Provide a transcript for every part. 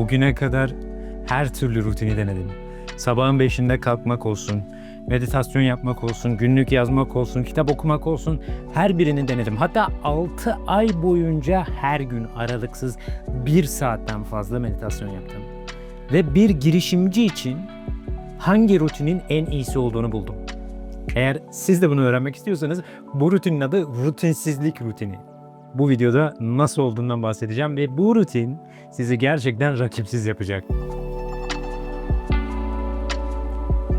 Bugüne kadar her türlü rutini denedim. Sabahın beşinde kalkmak olsun, meditasyon yapmak olsun, günlük yazmak olsun, kitap okumak olsun her birini denedim. Hatta 6 ay boyunca her gün aralıksız bir saatten fazla meditasyon yaptım. Ve bir girişimci için hangi rutinin en iyisi olduğunu buldum. Eğer siz de bunu öğrenmek istiyorsanız bu rutinin adı rutinsizlik rutini. Bu videoda nasıl olduğundan bahsedeceğim ve bu rutin sizi gerçekten rakipsiz yapacak.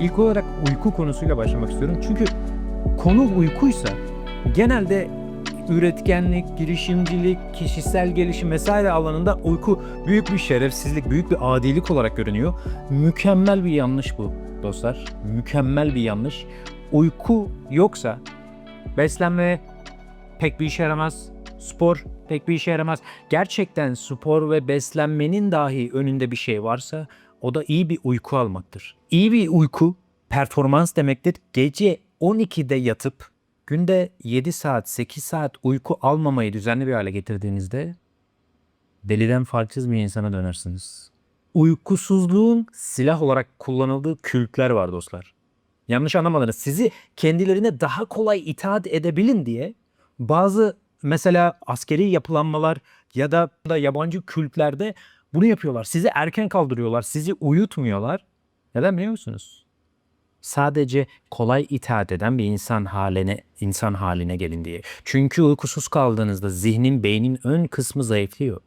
İlk olarak uyku konusuyla başlamak istiyorum. Çünkü konu uykuysa genelde üretkenlik, girişimcilik, kişisel gelişim vesaire alanında uyku büyük bir şerefsizlik, büyük bir adilik olarak görünüyor. Mükemmel bir yanlış bu dostlar. Mükemmel bir yanlış. Uyku yoksa beslenme pek bir işe yaramaz. Spor pek bir işe yaramaz. Gerçekten spor ve beslenmenin dahi önünde bir şey varsa o da iyi bir uyku almaktır. İyi bir uyku performans demektir. Gece 12'de yatıp günde 7 saat 8 saat uyku almamayı düzenli bir hale getirdiğinizde deliden farksız bir insana dönersiniz. Uykusuzluğun silah olarak kullanıldığı kültler var dostlar. Yanlış anlamadınız. Sizi kendilerine daha kolay itaat edebilin diye bazı mesela askeri yapılanmalar ya da yabancı kültlerde bunu yapıyorlar. Sizi erken kaldırıyorlar. Sizi uyutmuyorlar. Neden biliyor musunuz? Sadece kolay itaat eden bir insan haline insan haline gelin diye. Çünkü uykusuz kaldığınızda zihnin, beynin ön kısmı zayıflıyor.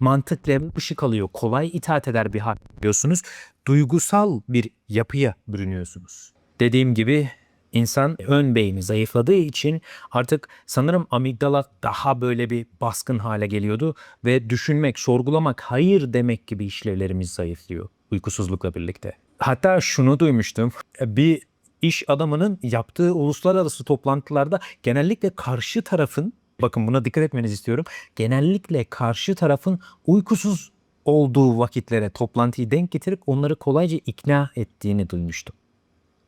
Mantık ışık alıyor. Kolay itaat eder bir hal yapıyorsunuz. Duygusal bir yapıya bürünüyorsunuz. Dediğim gibi insan ön beyni zayıfladığı için artık sanırım amigdala daha böyle bir baskın hale geliyordu ve düşünmek, sorgulamak, hayır demek gibi işlevlerimiz zayıflıyor uykusuzlukla birlikte. Hatta şunu duymuştum. Bir iş adamının yaptığı uluslararası toplantılarda genellikle karşı tarafın bakın buna dikkat etmenizi istiyorum. Genellikle karşı tarafın uykusuz olduğu vakitlere toplantıyı denk getirip onları kolayca ikna ettiğini duymuştum.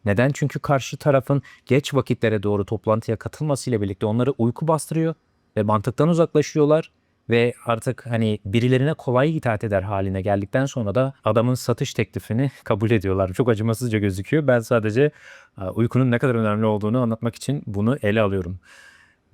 Neden? Çünkü karşı tarafın geç vakitlere doğru toplantıya katılmasıyla birlikte onları uyku bastırıyor ve mantıktan uzaklaşıyorlar ve artık hani birilerine kolay itaat eder haline geldikten sonra da adamın satış teklifini kabul ediyorlar. Çok acımasızca gözüküyor. Ben sadece uykunun ne kadar önemli olduğunu anlatmak için bunu ele alıyorum.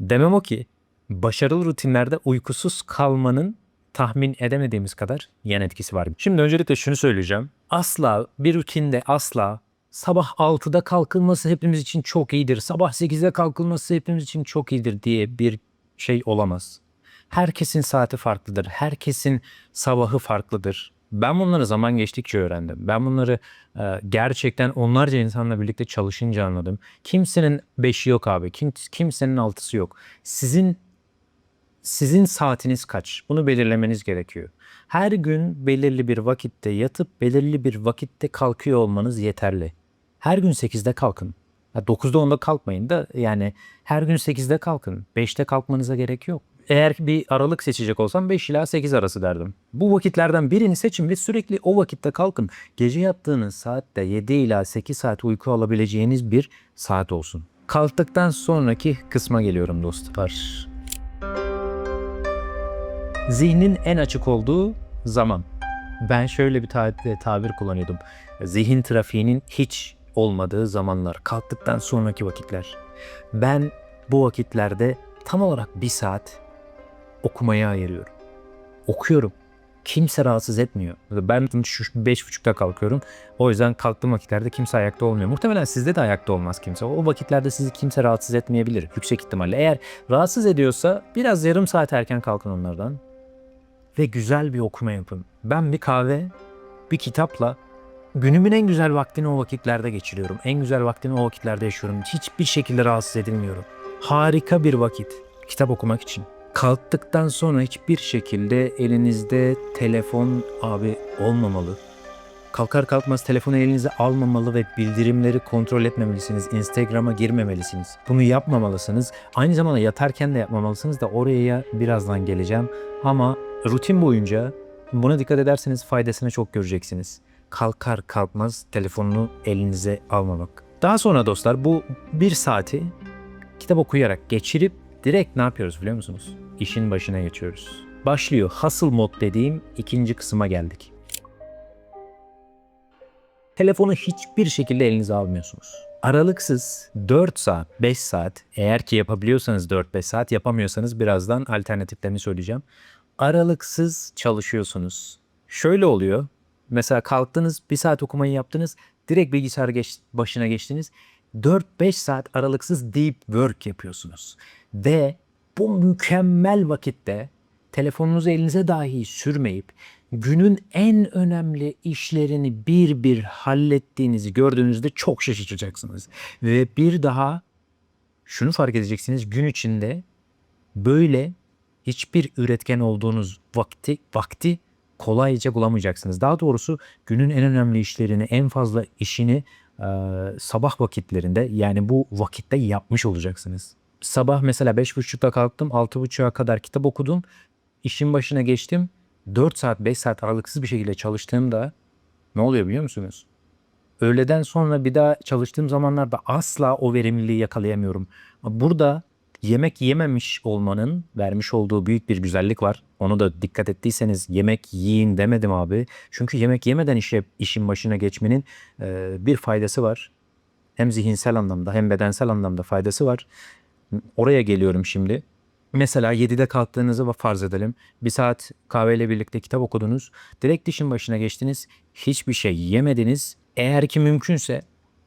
Demem o ki başarılı rutinlerde uykusuz kalmanın tahmin edemediğimiz kadar yan etkisi var. Şimdi öncelikle şunu söyleyeceğim. Asla bir rutinde asla sabah 6'da kalkılması hepimiz için çok iyidir. Sabah 8'de kalkılması hepimiz için çok iyidir diye bir şey olamaz. Herkesin saati farklıdır. Herkesin sabahı farklıdır. Ben bunları zaman geçtikçe öğrendim. Ben bunları e, gerçekten onlarca insanla birlikte çalışınca anladım. Kimsenin beşi yok abi. Kim, kimsenin altısı yok. Sizin sizin saatiniz kaç? Bunu belirlemeniz gerekiyor. Her gün belirli bir vakitte yatıp belirli bir vakitte kalkıyor olmanız yeterli. Her gün 8'de kalkın. Ha, 9'da 10'da kalkmayın da yani her gün 8'de kalkın. 5'te kalkmanıza gerek yok. Eğer bir aralık seçecek olsam 5 ila 8 arası derdim. Bu vakitlerden birini seçin ve sürekli o vakitte kalkın. Gece yattığınız saatte 7 ila 8 saat uyku alabileceğiniz bir saat olsun. Kalktıktan sonraki kısma geliyorum dostlar. Zihnin en açık olduğu zaman. Ben şöyle bir ta- tabir kullanıyordum. Zihin trafiğinin hiç olmadığı zamanlar, kalktıktan sonraki vakitler. Ben bu vakitlerde tam olarak bir saat okumaya ayırıyorum. Okuyorum. Kimse rahatsız etmiyor. Ben şu beş buçukta kalkıyorum. O yüzden kalktığım vakitlerde kimse ayakta olmuyor. Muhtemelen sizde de ayakta olmaz kimse. O vakitlerde sizi kimse rahatsız etmeyebilir. Yüksek ihtimalle. Eğer rahatsız ediyorsa biraz yarım saat erken kalkın onlardan. Ve güzel bir okuma yapın. Ben bir kahve, bir kitapla günümün en güzel vaktini o vakitlerde geçiriyorum. En güzel vaktini o vakitlerde yaşıyorum. Hiçbir şekilde rahatsız edilmiyorum. Harika bir vakit kitap okumak için. Kalktıktan sonra hiçbir şekilde elinizde telefon abi olmamalı. Kalkar kalkmaz telefonu elinize almamalı ve bildirimleri kontrol etmemelisiniz. Instagram'a girmemelisiniz. Bunu yapmamalısınız. Aynı zamanda yatarken de yapmamalısınız da oraya birazdan geleceğim. Ama rutin boyunca buna dikkat ederseniz faydasını çok göreceksiniz. Kalkar kalkmaz telefonunu elinize almamak. Daha sonra dostlar bu bir saati kitap okuyarak geçirip direkt ne yapıyoruz biliyor musunuz? İşin başına geçiyoruz. Başlıyor. Hustle mod dediğim ikinci kısma geldik. Telefonu hiçbir şekilde elinize almıyorsunuz. Aralıksız 4 saat, 5 saat eğer ki yapabiliyorsanız 4-5 saat yapamıyorsanız birazdan alternatiflerini söyleyeceğim. Aralıksız çalışıyorsunuz. Şöyle oluyor. Mesela kalktınız bir saat okumayı yaptınız. Direkt bilgisayar geç, başına geçtiniz. 4-5 saat aralıksız deep work yapıyorsunuz. Ve bu mükemmel vakitte telefonunuzu elinize dahi sürmeyip günün en önemli işlerini bir bir hallettiğinizi gördüğünüzde çok şaşıracaksınız. Ve bir daha şunu fark edeceksiniz gün içinde böyle hiçbir üretken olduğunuz vakti vakti kolayca bulamayacaksınız. Daha doğrusu günün en önemli işlerini, en fazla işini e, sabah vakitlerinde yani bu vakitte yapmış olacaksınız. Sabah mesela 5.30'da kalktım, 6.30'a kadar kitap okudum. İşin başına geçtim. 4 saat, 5 saat aralıksız bir şekilde çalıştığımda ne oluyor biliyor musunuz? Öğleden sonra bir daha çalıştığım zamanlarda asla o verimliliği yakalayamıyorum. Burada yemek yememiş olmanın vermiş olduğu büyük bir güzellik var. Onu da dikkat ettiyseniz yemek yiyin demedim abi. Çünkü yemek yemeden işe, işin başına geçmenin e, bir faydası var. Hem zihinsel anlamda hem bedensel anlamda faydası var. Oraya geliyorum şimdi. Mesela 7'de kalktığınızı farz edelim. Bir saat kahveyle birlikte kitap okudunuz. Direkt işin başına geçtiniz. Hiçbir şey yemediniz. Eğer ki mümkünse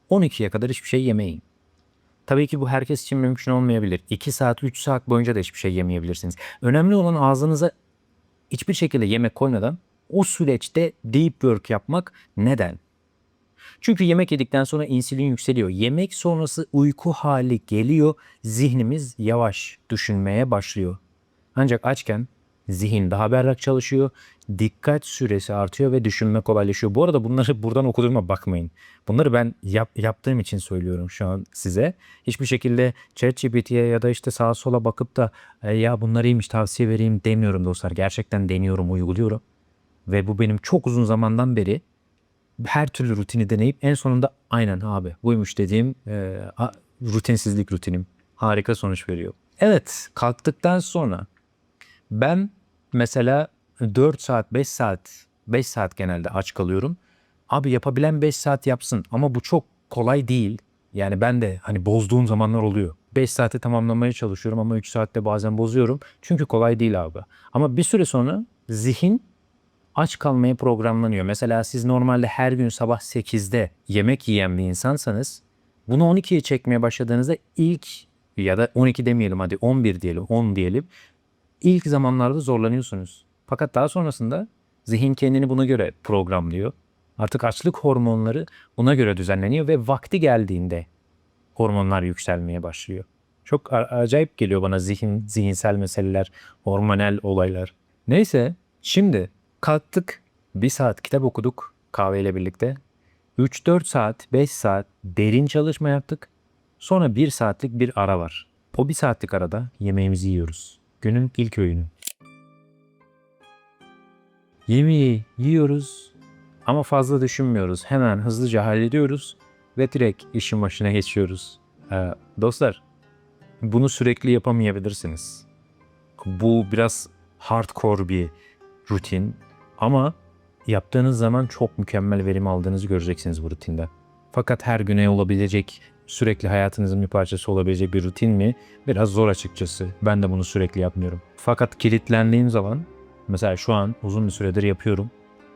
12'ye kadar hiçbir şey yemeyin. Tabii ki bu herkes için mümkün olmayabilir. 2 saat, 3 saat boyunca da hiçbir şey yemeyebilirsiniz. Önemli olan ağzınıza hiçbir şekilde yemek koymadan o süreçte deep work yapmak. Neden? Çünkü yemek yedikten sonra insülin yükseliyor. Yemek sonrası uyku hali geliyor. Zihnimiz yavaş düşünmeye başlıyor. Ancak açken zihin daha berrak çalışıyor. Dikkat süresi artıyor ve düşünme kolaylaşıyor. Bu arada bunları buradan okuduğuma bakmayın. Bunları ben yap, yaptığım için söylüyorum şu an size. Hiçbir şekilde ChatGPT'ye ya da işte sağa sola bakıp da e, ya bunlar iyiymiş tavsiye vereyim demiyorum dostlar. Gerçekten deniyorum, uyguluyorum. Ve bu benim çok uzun zamandan beri her türlü rutini deneyip en sonunda aynen abi buymuş dediğim e, a- rutinsizlik rutinim harika sonuç veriyor. Evet kalktıktan sonra ben mesela 4 saat 5 saat 5 saat genelde aç kalıyorum. Abi yapabilen 5 saat yapsın ama bu çok kolay değil. Yani ben de hani bozduğum zamanlar oluyor. 5 saate tamamlamaya çalışıyorum ama 3 saatte bazen bozuyorum. Çünkü kolay değil abi. Ama bir süre sonra zihin aç kalmaya programlanıyor. Mesela siz normalde her gün sabah 8'de yemek yiyen bir insansanız bunu 12'ye çekmeye başladığınızda ilk ya da 12 demeyelim hadi 11 diyelim 10 diyelim ilk zamanlarda zorlanıyorsunuz. Fakat daha sonrasında zihin kendini buna göre programlıyor. Artık açlık hormonları buna göre düzenleniyor ve vakti geldiğinde hormonlar yükselmeye başlıyor. Çok acayip geliyor bana zihin, zihinsel meseleler, hormonal olaylar. Neyse şimdi kalktık, bir saat kitap okuduk kahveyle birlikte. 3-4 saat, 5 saat derin çalışma yaptık. Sonra 1 saatlik bir ara var. O 1 saatlik arada yemeğimizi yiyoruz. Günün ilk öğünü. Yemeği yiyoruz ama fazla düşünmüyoruz. Hemen hızlıca hallediyoruz ve direkt işin başına geçiyoruz. Ee, dostlar, bunu sürekli yapamayabilirsiniz. Bu biraz hardcore bir rutin ama yaptığınız zaman çok mükemmel verim aldığınızı göreceksiniz bu rutinde. Fakat her güne olabilecek, sürekli hayatınızın bir parçası olabilecek bir rutin mi? Biraz zor açıkçası. Ben de bunu sürekli yapmıyorum. Fakat kilitlendiğim zaman, mesela şu an uzun bir süredir yapıyorum.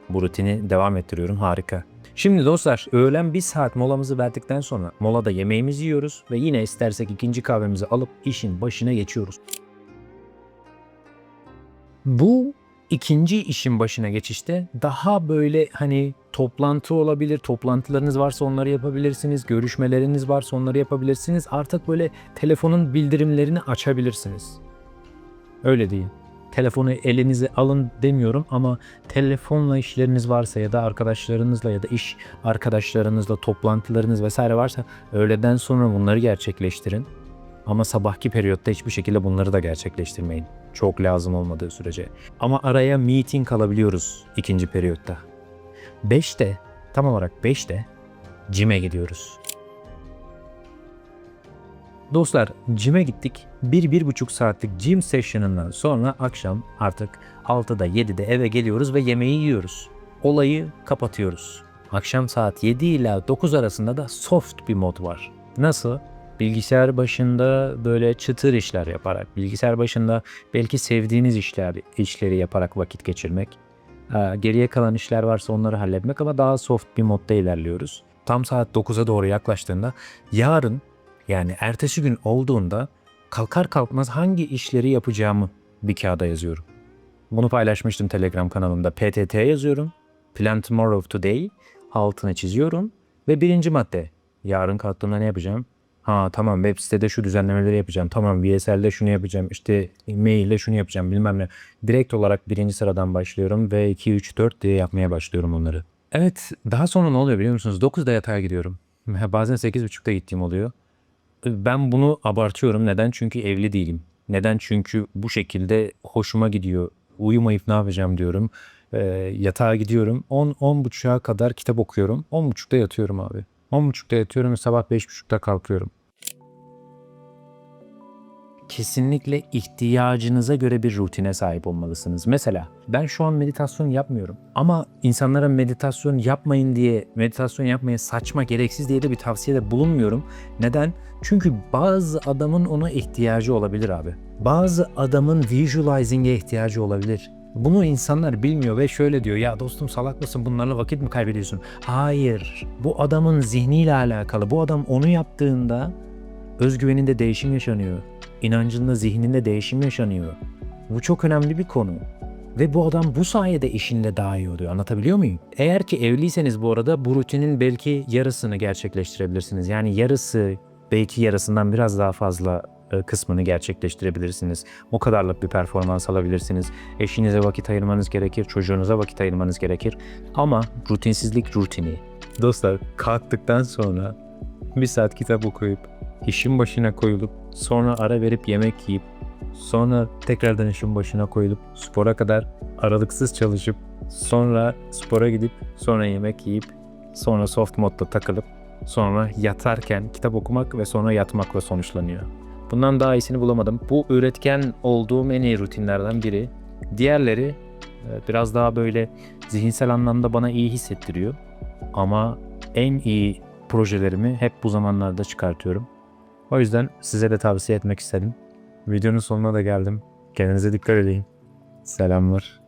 Bu rutini devam ettiriyorum. Harika. Şimdi dostlar öğlen bir saat molamızı verdikten sonra molada yemeğimizi yiyoruz ve yine istersek ikinci kahvemizi alıp işin başına geçiyoruz. Bu ikinci işin başına geçişte daha böyle hani toplantı olabilir. Toplantılarınız varsa onları yapabilirsiniz. Görüşmeleriniz varsa onları yapabilirsiniz. Artık böyle telefonun bildirimlerini açabilirsiniz. Öyle değil. Telefonu elinize alın demiyorum ama telefonla işleriniz varsa ya da arkadaşlarınızla ya da iş arkadaşlarınızla toplantılarınız vesaire varsa öğleden sonra bunları gerçekleştirin. Ama sabahki periyotta hiçbir şekilde bunları da gerçekleştirmeyin. Çok lazım olmadığı sürece. Ama araya meeting alabiliyoruz ikinci periyotta. 5'te, tam olarak 5'te cime gidiyoruz. Dostlar cime gittik. 1-1,5 saatlik gym session'ından sonra akşam artık 6'da 7'de eve geliyoruz ve yemeği yiyoruz. Olayı kapatıyoruz. Akşam saat 7 ila 9 arasında da soft bir mod var. Nasıl? Bilgisayar başında böyle çıtır işler yaparak, bilgisayar başında belki sevdiğiniz işler işleri yaparak vakit geçirmek. Ee, Geriye kalan işler varsa onları halletmek ama daha soft bir modda ilerliyoruz. Tam saat 9'a doğru yaklaştığında yarın yani ertesi gün olduğunda kalkar kalkmaz hangi işleri yapacağımı bir kağıda yazıyorum. Bunu paylaşmıştım Telegram kanalımda. PTT yazıyorum. Plan tomorrow today. Altına çiziyorum. Ve birinci madde. Yarın kalktığımda ne yapacağım? Ha tamam web sitede şu düzenlemeleri yapacağım. Tamam VSL'de şunu yapacağım. İşte mailde şunu yapacağım bilmem ne. Direkt olarak birinci sıradan başlıyorum ve 2, 3, 4 diye yapmaya başlıyorum onları. Evet daha sonra ne oluyor biliyor musunuz? 9'da yatağa gidiyorum. Bazen 8.30'da gittiğim oluyor. Ben bunu abartıyorum. Neden? Çünkü evli değilim. Neden? Çünkü bu şekilde hoşuma gidiyor. Uyumayıp ne yapacağım diyorum. Ee, yatağa gidiyorum. 10 10 buçuğa kadar kitap okuyorum. 10 buçukta yatıyorum abi. 10 buçukta yatıyorum ve sabah 5 buçukta kalkıyorum. Kesinlikle ihtiyacınıza göre bir rutine sahip olmalısınız. Mesela ben şu an meditasyon yapmıyorum. Ama insanlara meditasyon yapmayın diye, meditasyon yapmaya saçma, gereksiz diye de bir tavsiyede bulunmuyorum. Neden? Çünkü bazı adamın ona ihtiyacı olabilir abi. Bazı adamın visualizing'e ihtiyacı olabilir. Bunu insanlar bilmiyor ve şöyle diyor ya dostum salak mısın bunlarla vakit mi kaybediyorsun? Hayır bu adamın zihniyle alakalı. Bu adam onu yaptığında özgüveninde değişim yaşanıyor. İnancında zihninde değişim yaşanıyor. Bu çok önemli bir konu. Ve bu adam bu sayede işinde daha iyi oluyor. Anlatabiliyor muyum? Eğer ki evliyseniz bu arada bu rutinin belki yarısını gerçekleştirebilirsiniz. Yani yarısı belki yarısından biraz daha fazla kısmını gerçekleştirebilirsiniz. O kadarlık bir performans alabilirsiniz. Eşinize vakit ayırmanız gerekir, çocuğunuza vakit ayırmanız gerekir. Ama rutinsizlik rutini. Dostlar kalktıktan sonra bir saat kitap okuyup, işin başına koyulup, sonra ara verip yemek yiyip, sonra tekrardan işin başına koyulup, spora kadar aralıksız çalışıp, sonra spora gidip, sonra yemek yiyip, sonra soft modda takılıp, sonra yatarken kitap okumak ve sonra yatmakla sonuçlanıyor. Bundan daha iyisini bulamadım. Bu üretken olduğum en iyi rutinlerden biri. Diğerleri e, biraz daha böyle zihinsel anlamda bana iyi hissettiriyor. Ama en iyi projelerimi hep bu zamanlarda çıkartıyorum. O yüzden size de tavsiye etmek istedim. Videonun sonuna da geldim. Kendinize dikkat edin. Selamlar.